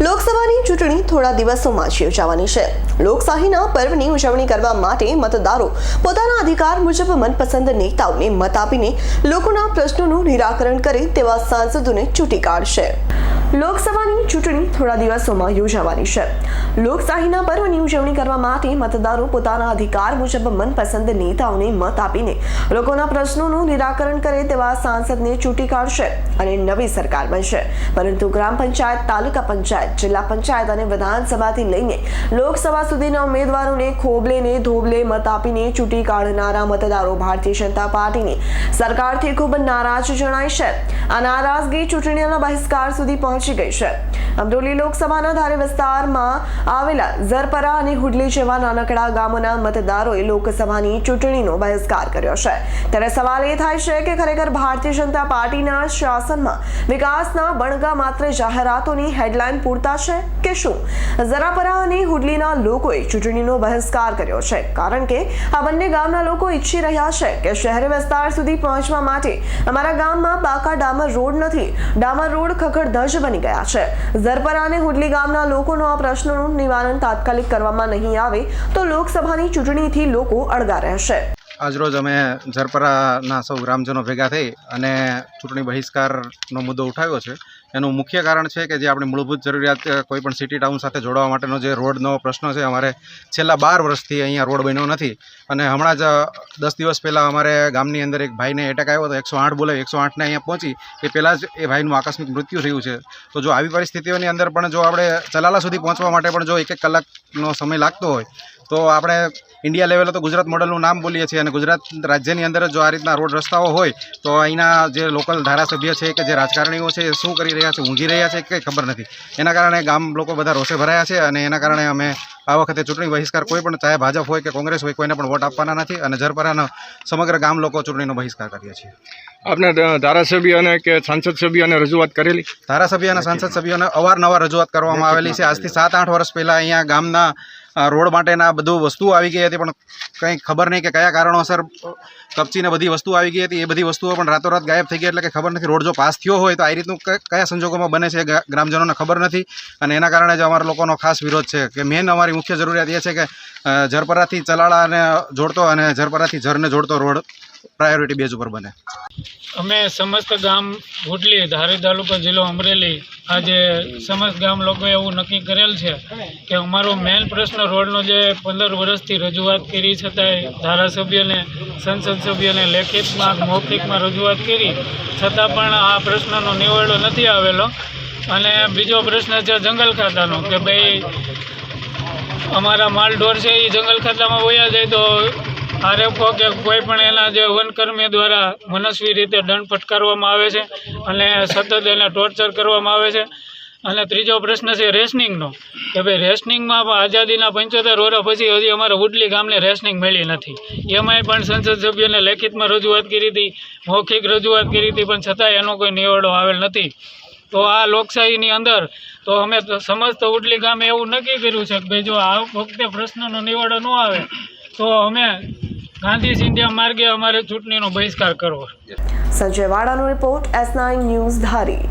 લોકસભાની ચૂંટણી થોડા દિવસોમાં જ યોજાવાની છે. લોકશાહીના પર્વની ઉજવણી કરવા માટે મતદારો પોતાના અધિકાર મુજબ મનપસંદ નેતાઓને મત આપીને લોકોના પ્રશ્નોનું નિરાકરણ કરે તેવા સાંસદોને ચૂંટી કાઢશે. લોકસભાની ચૂંટણી થોડા દિવસોમાં યોજાવાની છે. લોકશાહીના પર્વની ઉજવણી કરવા માટે મતદારો પોતાના અધિકાર મુજબ મનપસંદ નેતાઓને મત આપીને લોકોના પ્રશ્નોનું નિરાકરણ કરે તેવા સાંસદને ચૂંટી કાઢશે અને નવી સરકાર બનશે. પરંતુ ગ્રામ પંચાયત, તાલુકા પંચાયત, જિલ્લા પંચાયત અને વિધાનસભાથી લઈને લોકસભા સુધીના ઉમેદવારોને ખોબલે ને ધોબલે મત આપીને ચૂંટી કાઢનારા મતદારો ભારતીય જનતા પાર્ટીની સરકારથી ખૂબ નારાજ જણાય છે. આ નારાજગી ચૂંટણીના બહિષ્કાર સુધી પહોંચી ગઈ છે. અમરોલી લોકસભાના ધારે વિસ્તારમાં આવેલા ઝરપરા અને હુડલી જેવા નાનકડા ગામોના મતદારોએ લોકસભાની ચૂંટણીનો બહિષ્કાર કર્યો છે. ત્યારે સવાલ એ થાય છે કે ખરેખર ભારતીય જનતા પાર્ટીના શાસનમાં વિકાસના બણગા માત્ર જાહેરાતોની હેડલાઇન પૂરતા છે કે શું? ઝરાપરા અને હુડલીના લોકોએ ચૂંટણીનો બહિષ્કાર કર્યો છે. કારણ કે આ બંને ગામના લોકો ઈચ્છી રહ્યા છે કે શહેરી વિસ્તાર સુધી પહોંચવા માટે અમારા ગામમાં બાકા ડામર રોડ નથી. ડામર રોડ ખખડધજ બની ગયા છે. ઝરપરા હુડલી ગામના લોકોનો આ પ્રશ્નોનું નિવારણ તાત્કાલિક કરવામાં નહીં આવે તો લોકસભાની ચૂંટણીથી લોકો અળગા રહેશે. આજરોજ અમે ઝરપરાના સૌ ગ્રામજનો ભેગા થઈ અને ચૂંટણી બહિષ્કારનો મુદ્દો ઉઠાવ્યો છે. એનું મુખ્ય કારણ છે કે જે આપણી મૂળભૂત જરૂરિયાત કોઈપણ કોઈ પણ સિટી ટાઉન સાથે જોડવા માટેનો જે રોડનો પ્રશ્ન છે, અમારે છેલ્લા બાર વર્ષથી અહીંયા રોડ બન્યો નથી. અને હમણાં જ દસ દિવસ પહેલાં અમારે ગામની અંદર એક ભાઈને એટેક આવ્યો હતો, એકસો આઠ બોલાવી એકસો આઠને અહીંયા પહોંચી. એ પહેલાં જ એ ભાઈનું આકસ્મિક મૃત્યુ થયું છે. તો જો આવી પરિસ્થિતિઓની અંદર પણ જો આપણે ચલાલા સુધી પહોંચવા માટે પણ જો એક એક કલાકનો સમય લાગતો હોય. તો આપણે ઇન્ડિયા લેવલે તો ગુજરાત મોડલનું નામ બોલીએ છીએ અને ગુજરાત રાજ્યની અંદર જો આ રીતના રોડ રસ્તાઓ હોય, તો અહીંના જે લોકલ ધારાસભ્ય છે કે જે રાજકારણીઓ છે એ શું કરી રહ્યા છે, ઊંઘી રહ્યા છે કંઈ ખબર નથી. એના કારણે ગામ લોકો બધા રોષે ભરાયા છે અને એના કારણે અમે આ વખતે ચૂંટણી બહિષ્કાર કોઈ પણ ચાહે ભાજપ હોય કે કોંગ્રેસ હોય કોઈને પણ વોટ આપવાના નથી અને જરપરાના સમગ્ર ગામ લોકો ચૂંટણીનો બહિષ્કાર કરીએ છીએ. આપને ધારાસભ્ય અને કે સાંસદ સભ્યોને રજૂઆત કરેલી? ધારાસભ્ય અને સાંસદ સભ્યોને અવારનવાર રજૂઆત કરવામાં આવેલી છે. આજથી સાત આઠ વર્ષ પહેલાં અહીંયા ગામના રોડ માટેના બધું વસ્તુઓ આવી ગઈ હતી, પણ કંઈ ખબર નહીં કે કયા કારણોસર કપચીને બધી વસ્તુ આવી ગઈ હતી. એ બધી વસ્તુઓ પણ રાતોરાત ગાયબ થઈ ગઈ એટલે કે ખબર નથી રોડ જો પાસ થયો હોય તો આ રીતનું કયા સંજોગોમાં બને છે ગ્રામજનોને ખબર નથી. અને એના કારણે જ અમારા લોકોનો ખાસ વિરોધ છે કે મેન અમારી મુખ્ય જરૂરિયાત એ છે કે ઝરપરાથી ચલાળાને જોડતો અને ઝરપરાથી ઝરને જોડતો રોડ પ્રાયોરિટી બેઝ ઉપર બને. અમે સમસ્ત ગામ ભૂટલી ધારી તાલુકા જિલ્લો અમરેલી, આજે સમસ્ત ગામ લોકોએ એવું નક્કી કરેલ છે કે અમારો મેઇન પ્રશ્ન રોડનો જે પંદર વર્ષથી રજૂઆત કરી છતાંય ધારાસભ્યને, સંસદ સભ્યને લેખિતમાં, મૌખિકમાં રજૂઆત કરી, છતાં પણ આ પ્રશ્નનો નિવેડો નથી આવેલો. અને બીજો પ્રશ્ન છે જંગલ ખાતાનો, કે ભાઈ અમારા માલ ઢોર છે એ જંગલ ખાતામાં વયા જાય તો આરએફઓ કે કોઈ પણ એના જે વનકર્મી દ્વારા મનસ્વી રીતે દંડ ફટકારવામાં આવે છે અને સતત એને ટોર્ચર કરવામાં આવે છે. અને ત્રીજો પ્રશ્ન છે રેશનિંગનો કે ભાઈ રેશનિંગમાં આઝાદીના પંચોતેર વર્ષ પછી હજી અમારા ઉડલી ગામને રેશનિંગ મળી નથી. એમાંય પણ સંસદ સભ્યોને લેખિતમાં રજૂઆત કરી હતી, મૌખિક રજૂઆત કરી હતી, પણ છતાંય એનો કોઈ નિવડો આવેલ નથી. તો આ લોકશાહીની અંદર તો અમે સમસ્ત ઉડલી ગામે એવું નક્કી કર્યું છે કે ભાઈ જો આ વખતે પ્રશ્નનો નિવાડો ન આવે, તો અમે ગાંધી સિંધિયા માર્ગે અમારે ચૂંટણીનો બહિષ્કાર કરવો. Sanjay વાડાનો report S nine news Dhari.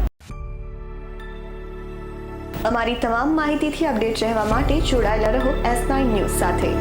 અમારી તમામ માહિતીથી અપડેટ રહેવા માટે જોડાયેલા રહો એસ નાઇન ન્યૂઝ સાથે.